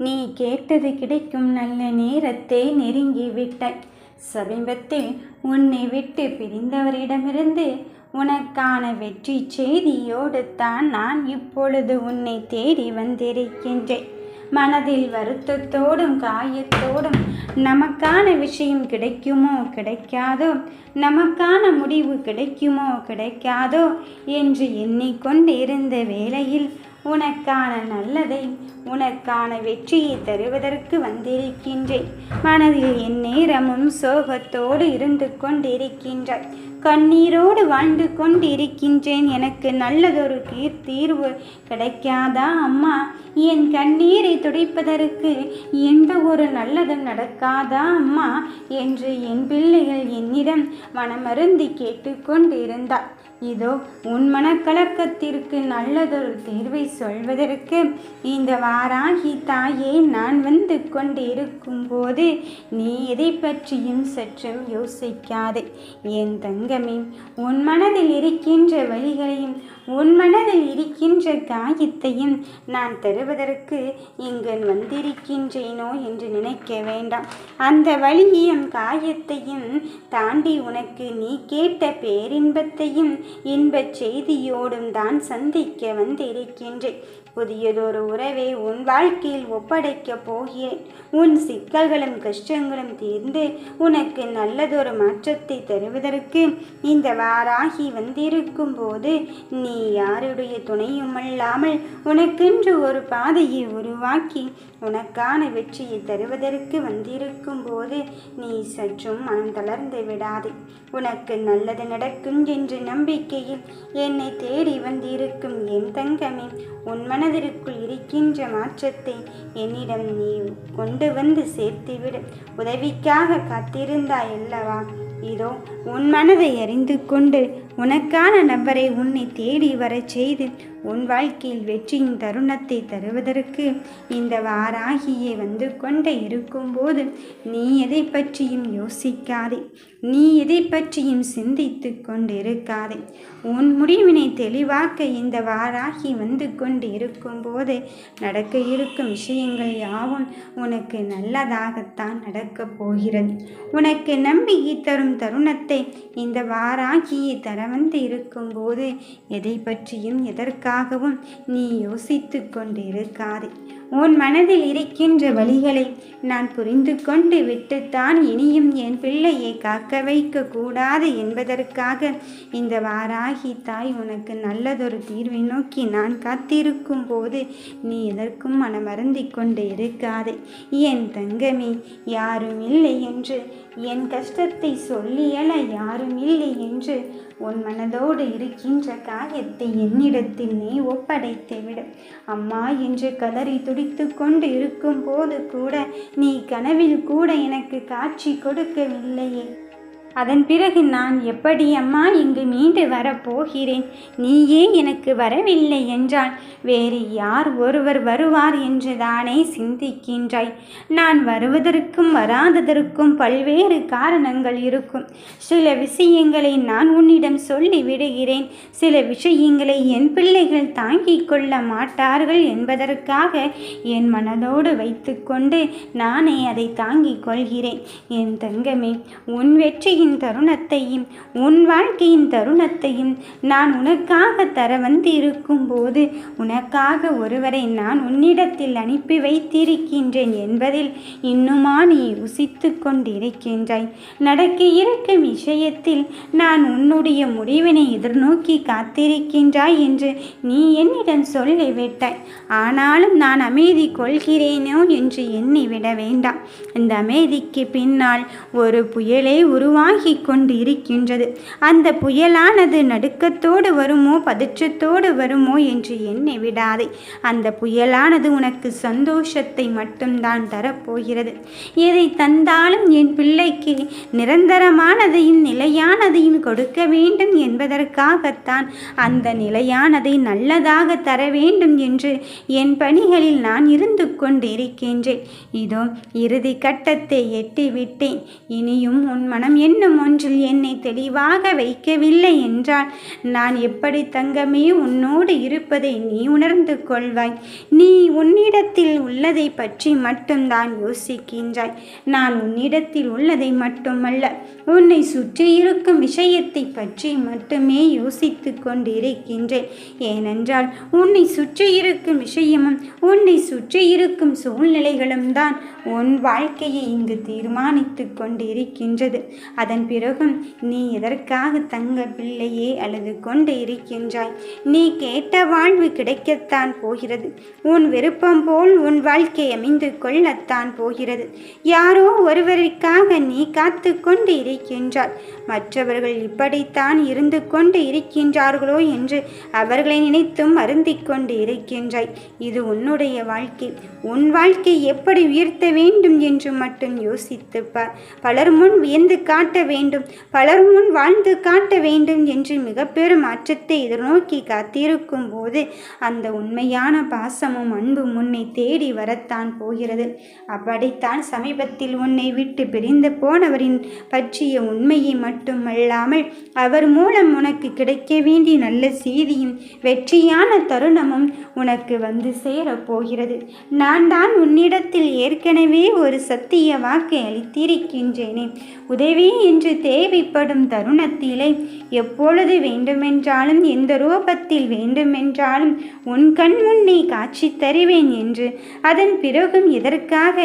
நீ கேட்டது கிடைக்கும் நல்ல நேரத்தை நெருங்கி விட்டாய். சமீபத்தில் உன்னை விட்டு பிரிந்தவரிடமிருந்து உனக்கான வெற்றி செய்தியோடு தான் நான் இப்பொழுது உன்னை தேடி வந்திருக்கின்றேன். மனதில் வருத்தத்தோடும் காயத்தோடும் நமக்கான விஷயம் கிடைக்குமோ கிடைக்காதோ நமக்கான முடிவு கிடைக்குமோ கிடைக்காதோ என்று எண்ணிக்கொண்டிருந்த வேளையில் உனக்கான நல்லதை உனக்கான வெற்றியை தருவதற்கு வந்திருக்கின்றேன். மனதில் எந்நேரமும் சோகத்தோடு இருந்து கொண்டிருக்கின்றாய். கண்ணீரோடு வாழ்ந்து கொண்டிருக்கின்றேன். எனக்கு நல்லதொரு தீர் தீர்வு கிடைக்காதா அம்மா? என் கண்ணீரை துடைப்பதற்கு எந்த ஒரு நல்லதும் நடக்காதா அம்மா? என்று என் பிள்ளைகள் என்னிடம் மனமருந்தி கேட்டுக்கொண்டிருந்தார். இதோ உன் மனக்கலக்கத்திற்கு நல்லதொரு தீர்வை சொல்வதற்கு இந்த வாராகி தாயே நான் வந்து கொண்டிருக்கும் போது நீ எதை பற்றியும் சற்றும் யோசிக்காதே. என் தங்கமே உன் மனதில் இருக்கின்ற வழிகளையும் உன் மனதில் இருக்கின்ற காயத்தையும் நான் தருவதற்கு இங்கு வந்திருக்கின்றேனோ என்று நினைக்க வேண்டாம். அந்த வழியையும் காயத்தையும் தாண்டி உனக்கு நீ கேட்ட பேரின்பத்தையும் இன்பச் செய்தியோடும் தான் சந்திக்க வந்திருக்கின்றேன். புதியதொரு உறவை உன் வாழ்க்கையில் ஒப்படைக்கப் போகிறேன். உன் சிக்கல்களும் கஷ்டங்களும் தீர்ந்து உனக்கு நல்லதொரு மாற்றத்தை தருவதற்கு இந்த வாராகி வந்திருக்கும் போது நீ யாருடைய துணையுமல்லாமல் உனக்கென்று ஒரு பாதையை உருவாக்கி உனக்கான வெற்றியை தருவதற்கு வந்திருக்கும் போது நீ சற்றும் மனம் தளர்ந்து விடாதே. உனக்கு நல்லது நடக்கும் என்ற நம்பிக்கையில் என்னை தேடி வந்திருக்கும் என் தங்கமே உன் மனதிற்குள் இருக்கின்ற மாற்றத்தை என்னிடம் நீ கொண்டு வந்து சேர்த்துவிடு. உதவிக்காக காத்திருந்தாய் அல்லவா? இதோ உன் மனதை அறிந்து கொண்டு உனக்கான நபரை உன்னை தேடி வரச் செய்து உன் வாழ்க்கையில் வெற்றியின் தருணத்தை தருவதற்கு இந்த வாராகியே வந்து கொண்டே இருக்கும்போது நீ எதை பற்றியும் யோசிக்காதே. நீ எதை பற்றியும் சிந்தித்து கொண்டிருக்காதே. உன் முடிவினை தெளிவாக்க இந்த வாராகி வந்து கொண்டு இருக்கும்போது நடக்க இருக்கும் விஷயங்கள் யாவும் உனக்கு நல்லதாகத்தான் நடக்கப் போகிறது. உனக்கு நம்பிக்கை தரும் தருணத்தை இந்த வாராகியை தர வந்து இருக்கும்போது எதை பற்றியும் எதற்காக எதற்காகவும் நீ யோசித்து கொண்டிருக்காதே. உன் மனதில் இருக்கின்ற வழிகளை நான் புரிந்து கொண்டு விட்டுத்தான் இனியும் என் பிள்ளையை காக்க வைக்க கூடாது என்பதற்காக இந்த வாராகி தாய் உனக்கு நல்லதொரு தீர்வை நோக்கி நான் காத்திருக்கும் போது நீ எதற்கும் மனமருந்தி கொண்டு இருக்காதே. என் தங்கமே யாரும் இல்லை என்று என் கஷ்டத்தை சொல்லியல யாரும் இல்லை என்று உன் மனதோடு இருக்கின்ற காயத்தை என்னிடத்தில் நீ ஒப்படைத்து விடு அம்மா என்று கதறி துடித்து கொண்டு இருக்கும் போது கூட நீ கனவில் கூட எனக்கு காட்சி கொடுக்கவில்லையே. அதன் பிறகு நான் எப்படி அம்மா இங்கு மீண்டு வரப்போகிறேன்? நீயே எனக்கு வரவில்லை என்றால் வேறு யார் ஒருவர் வருவார் என்று தானே சிந்திக்கின்றாய். நான் வருவதற்கும் வராததற்கும் பல்வேறு காரணங்கள் இருக்கும். சில விஷயங்களை நான் உன்னிடம் சொல்லி விடுகிறேன். சில விஷயங்களை என் பிள்ளைகள் தாங்கிக் கொள்ள மாட்டார்கள் என்பதற்காக என் மனதோடு வைத்துக்கொண்டு நானே அதை தாங்கிக் கொள்கிறேன். என் தங்கமே உன் வெற்றியின் வாழ்க்கையின் தருணத்தையும் உன் வாழ்க்கையின் தருணத்தையும் நான் உனக்காக தர வந்திருக்கும் போது உனக்காக ஒருவரை நான் உன்னிடத்தில் அனுப்பி வைத்திருக்கின்றேன் என்பதில் இன்னுமா நீ ருசித்து கொண்டிருக்கின்றாய். நடக்க இருக்கும் விஷயத்தில் நான் உன்னுடைய முடிவினை எதிர்நோக்கி காத்திருக்கின்றாய் என்று நீ என்னிடம் சொல்லிவிட்டாய். ஆனாலும் நான் அமைதி கொள்கிறேனோ என்று எண்ணி விட வேண்டாம். இந்த அமைதிக்கு பின்னால் ஒரு புயலை உருவாக்கி ஆகி கொண்டு இருக்கின்றது அந்த புயலானது நடுக்கத்தோடு வருமோ பதற்றத்தோடு வருமோ என்று எண்ணி விடாதே. அந்த புயலானது உனக்கு சந்தோஷத்தை மட்டும்தான் தரப்போகிறது. எதை தந்தாலும் என் பிள்ளைக்கு நிரந்தரமானதையும் நிலையானதையும் கொடுக்க வேண்டும் என்பதற்காகத்தான் அந்த நிலையானதை நல்லதாக தர வேண்டும் என்று என் பணிகளில் நான் இருந்து கொண்டிருக்கின்றேன். இதோ இறுதி கட்டத்தை எட்டிவிட்டேன். இனியும் உன் மனம் என்ன ஏதேனும் ஒன்றில் என்னை தெளிவாக வைக்கவில்லை என்றால் நான் எப்படி தங்கமே உன்னோடு இருப்பதை நீ உணர்ந்து கொள்வாய். நீ உன்னிடத்தில் உள்ளதை பற்றி மட்டும்தான் யோசிக்கின்றாய். நான் உன்னிடத்தில் உள்ளதை மட்டுமல்ல உன்னை சுற்றி இருக்கும் விஷயத்தை பற்றி மட்டுமே யோசித்து கொண்டிருக்கின்றேன். ஏனென்றால் உன்னை சுற்றி இருக்கும் விஷயமும் உன்னை சுற்றி இருக்கும் சூழ்நிலைகளும் தான் உன் வாழ்க்கையை இங்கு தீர்மானித்து கொண்டிருக்கின்றது. அதன் பிறகும் நீ எதற்காக தங்க பிள்ளையே அழுது கொண்டு இருக்கின்றாய்? நீ கேட்ட வாழ்வு கிடைக்கத்தான் போகிறது. உன் விருப்பம் போல் உன் வாழ்க்கை அமைந்து கொள்ளத்தான் போகிறது. யாரோ ஒருவருக்காக நீ காத்து கொண்டு இருக்கின்றாய். மற்றவர்கள் இப்படித்தான் இருந்து கொண்டு இருக்கின்றார்களோ என்று அவர்களை நினைத்தும் அருந்திக் கொண்டு இருக்கின்றாய். இது உன்னுடைய வாழ்க்கை. உன் வாழ்க்கை எப்படி உயர்த்த வேண்டும் என்று மட்டும் யோசித்துப்பார் பலர் முன் வியந்து காட்ட வேண்டும். பலர் முன் வாழ்ந்து காட்ட வேண்டும் என்று மிக பெரும் மாற்றத்தை எதிர்நோக்கி காத்திருக்கும் போது அந்த உண்மையான பாசமும் அன்பும் உன்னை தேடி வரத்தான் போகிறது. அப்படித்தான் சமீபத்தில் உன்னை விட்டு பிரிந்து போனவரின் பற்றிய உண்மையை மட்டுமல்லாமல் அவர் மூலம் உனக்கு கிடைக்க வேண்டிய நல்ல செய்தியும் வெற்றியான தருணமும் உனக்கு வந்து சேரப் போகிறது. நான் தான் உன்னிடத்தில் ஏற்கனவே ஒரு சத்திய வாக்கை அளித்திருக்கின்றேனே. உதவி என்று தேவைப்படும் தருணத்திலே எப்பொழுது வேண்டுமென்றாலும் எந்த ரூபத்தில் வேண்டுமென்றாலும் உன் கண் முன்னே காட்சி தருவேன் என்று அதன் பிறகும் எதற்காக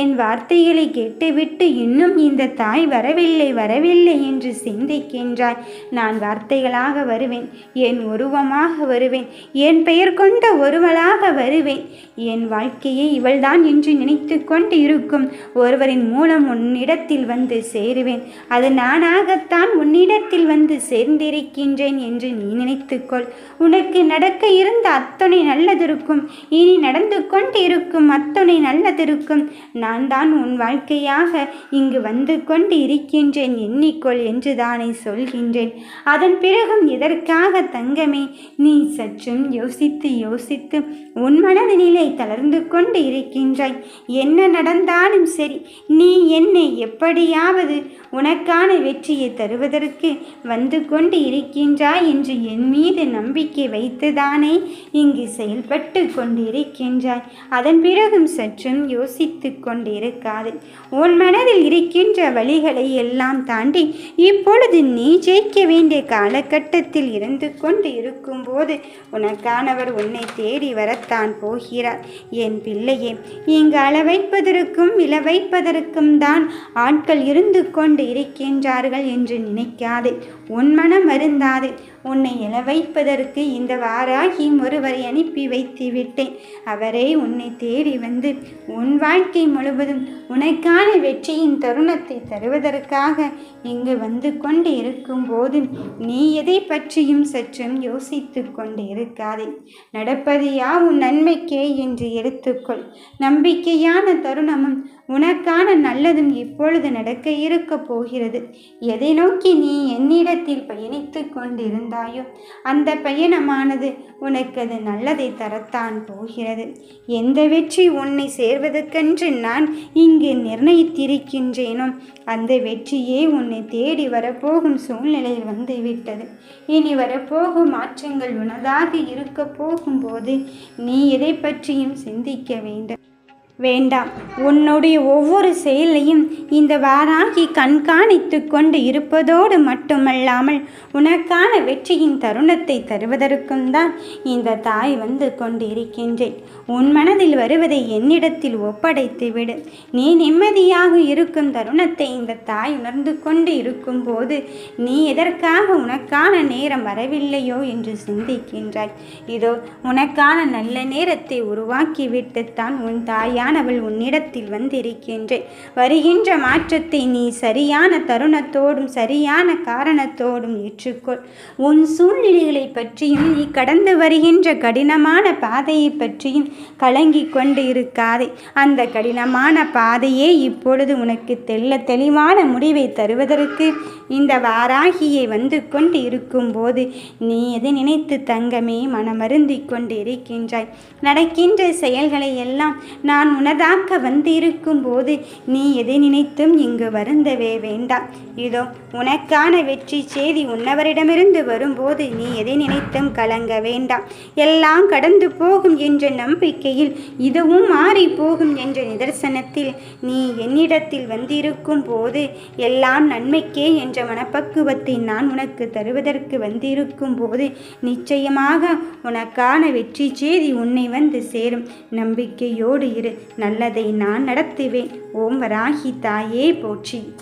என் வார்த்தைகளை கேட்டுவிட்டு இன்னும் இந்த தாய் வரவில்லை வரவில்லை என்று சிந்திக்கின்றாய்? நான் வார்த்தைகளாக வருவேன் என் உருவமாக வருவேன் என் பெயர் கொண்ட ஒருவளாக வருவேன். என் வாழ்க்கையை இவள்தான் என்று நினைத்து கொண்டு இருக்கும் ஒருவரின் மூலம் உன்னிடத்தில் வந்து சேருவேன். அது நானாகத்தான் உன்னிடத்தில் வந்து சேர்ந்திருக்கின்றேன் என்று நீ நினைத்துக்கொள். உனக்கு நடக்க இருந்த அத்தனை நல்லதிருக்கும் இனி நடந்து கொண்டு இருக்கும் அத்தனை நல்லதிருக்கும் நான் தான் உன் வாழ்க்கையாக இங்கு வந்து கொண்டு இருக்கின்றேன் எண்ணிக்கொள் என்று தானே சொல்கின்றேன். அதன் பிறகும் எதற்காக தங்கமே? நீ சற்றும் யோசித்து யோசித்து உன் மனதினிலே தளர்ந்து கொண்டு இருக்கின்றாய். என்ன நடந்தாலும் சரி நீ என்னை எப்படியாவது உனக்கான வெற்றியை தருவதற்கு வந்து கொண்டு இருக்கின்றாய் என்று என் மீது நம்பிக்கை வைத்துதானே இங்கு செயல்பட்டு கொண்டிருக்கின்றாய். அதன் பிறகும் சற்றும் யோசித்து கொண்டிருக்காது. உன் மனதில் இருக்கின்ற வழிகளை எல்லாம் தாண்டி இப்பொழுது நீ ஜெயிக்க வேண்டிய காலகட்டத்தில் இருந்து கொண்டு இருக்கும்போது உனக்கானவர் உன்னை தேடி வரத்தான் போகிறார். என் பிள்ளையே இங்கு அள வைப்பதற்கும் இள தான் ஆட்கள் இருந்து கொண்டு இருக்கின்றார்கள் என்று நினைக்காதே. உன் மனம் வருந்தாதே. உன்னை எழ வைப்பதற்கு இந்த வாராகி ஒருவரை அனுப்பி வைத்து விட்டேன் அவரே உன்னை தேடி வந்து உன் வாழ்க்கை முழுவதும் உனக்கான வெற்றியின் தருணத்தை தருவதற்காக இங்கு வந்து கொண்டு இருக்கும்போது நீ எதை பற்றியும் சற்றும் யோசித்து கொண்டு இருக்காதே நடப்பது யா உன் நன்மைக்கே என்று எடுத்துக்கொள். நம்பிக்கையான தருணமும் உனக்கான நல்லதும் இப்பொழுது நடக்க இருக்க போகிறது. எதை நோக்கி நீ என்னிடத்தில் பயணித்து கொண்டிருந்தாயோ அந்த பயணமானது உனக்கு அது நல்லதை தரத்தான் போகிறது. எந்த வெற்றி உன்னை சேர்வதற்கென்று நான் இங்கு நிர்ணயித்திருக்கின்றேனோ அந்த வெற்றியே உன்னை தேடி வரப்போகும் சூழ்நிலையில் வந்து விட்டது இனி வரப்போகும் மாற்றங்கள் உனதாக இருக்க போகும்போது நீ எதை பற்றியும் சிந்திக்க வேண்டும். வேண்டாம். உன்னுடைய ஒவ்வொரு செயலையும் இந்த வாராகி கண்காணித்து கொண்டு இருப்பதோடு மட்டுமல்லாமல் உனக்கான வெற்றியின் தருணத்தை தருவதற்கும் தான் இந்த தாய் வந்து கொண்டு இருக்கின்றேன் உன் மனதில் வருவதை என்னிடத்தில் ஒப்படைத்து விடு. நீ நிம்மதியாக இருக்கும் தருணத்தை இந்த தாய் உணர்ந்து கொண்டு இருக்கும்போது நீ எதற்காக உனக்கான நேரம் வரவில்லையோ என்று சிந்திக்கின்றாய். இதோ உனக்கான நல்ல நேரத்தை உருவாக்கிவிட்டுத்தான் உன் உன் நான் அவள் உன்னிடத்தில் வந்திருக்கின்றேன். வருகின்ற மாற்றத்தை நீ சரியான தருணத்தோடும் சரியான காரணத்தோடும் ஏற்றுக்கொள். உன் சூழ்நிலைகளை பற்றியும் நீ கடந்து வருகின்ற கடினமான பாதையை பற்றியும் கலங்கி கொண்டு இருக்காதே. அந்த கடினமான பாதையே இப்பொழுது உனக்கு தெல்ல தெளிவான முடிவை தருவதற்கு இந்த வாராகியை வந்து கொண்டு இருக்கும்போது நீ எது நினைத்து தங்கமே மனமருந்தி கொண்டு இருக்கின்றாய் நடக்கின்ற செயல்களை எல்லாம் நான் உனதாக்க வந்திருக்கும் போது நீ எதை நினைத்தும் இங்கு வருந்தவே வேண்டாம். இதோ உனக்கான வெற்றி செய்தி உன்னவரிடமிருந்து வரும்போது நீ எதை நினைத்தும் கலங்க வேண்டாம். எல்லாம் கடந்து போகும் என்ற நம்பிக்கையில் இதுவும் மாறி போகும் என்ற நிதர்சனத்தில் நீ என்னிடத்தில் வந்திருக்கும் போது எல்லாம் நன்மைக்கே என்ற மனப்பக்குவத்தை நான் உனக்கு தருவதற்கு வந்திருக்கும் போது நிச்சயமாக உனக்கான வெற்றி செய்தி உன்னை வந்து சேரும். நம்பிக்கையோடு இரு. நல்லதை நான் நடத்துவேன். ஓம் வராகி தாயே போற்றி.